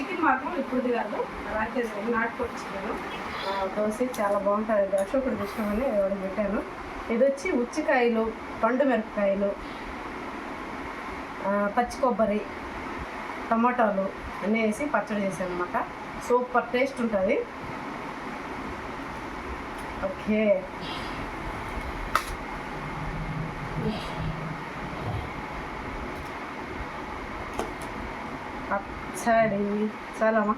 Chicken మాత్రం ఇప్పుడు కాదు. రాత్రి నాటుకొచ్చాను దోశ చాలా బాగుంటుంది. దోశ అశోకుడు ఇష్టమని వాడికి పెట్టాను. ఇది వచ్చి ఉచ్చికాయలు పండు మిరపకాయలు పచ్చి కొబ్బరి టమాటాలు అన్నీ వేసి పచ్చడి చేశాను అనమాట సూపర్ టేస్ట్ ఉంటుంది. ఓకే. పచ్చడి చాలమ్మా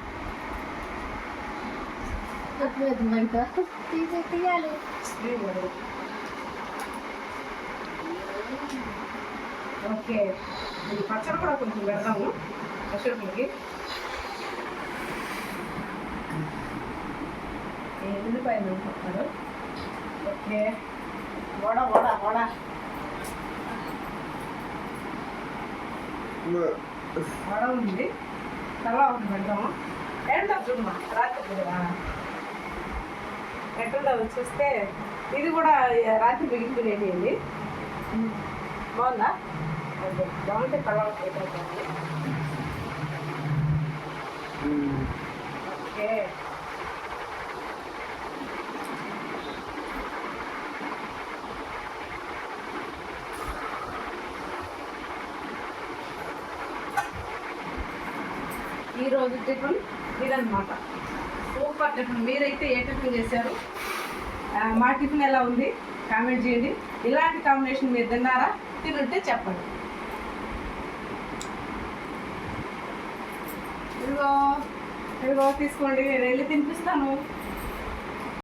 తీయాలి. ఓకే. ఇది పచ్చడి కూడా కొంచెం పెడదాము ఈ ఉల్లిపాయలు అనుకుంటున్నారు ఓకే. వడ వడ. వడ. వడ ఉంది. తలా ఒకటి పెడదాము? ఏంటో చూడమా రాత్రి కదా ఎట్లుంటుందో చూస్తే ఇది కూడా రాత్రి మిగిలిపోయినాయండి బాగుందా? అదే బాగుంటే తలా ఒకటి ఈరోజు టిఫిన్ ఇదన్నమాట. Super tiffin. మీరైతే ఏ టిఫిన్ చేశారు? మా టిఫిన్ ఎలా ఉంది? కామెంట్ చేయండి. ఇలాంటి కాంబినేషన్ మీరు తిన్నారా? తినుంటే చెప్పండి. ఇదిగో ఇదిగో తీసుకోండి. నేను వెళ్ళి తినిపిస్తాను.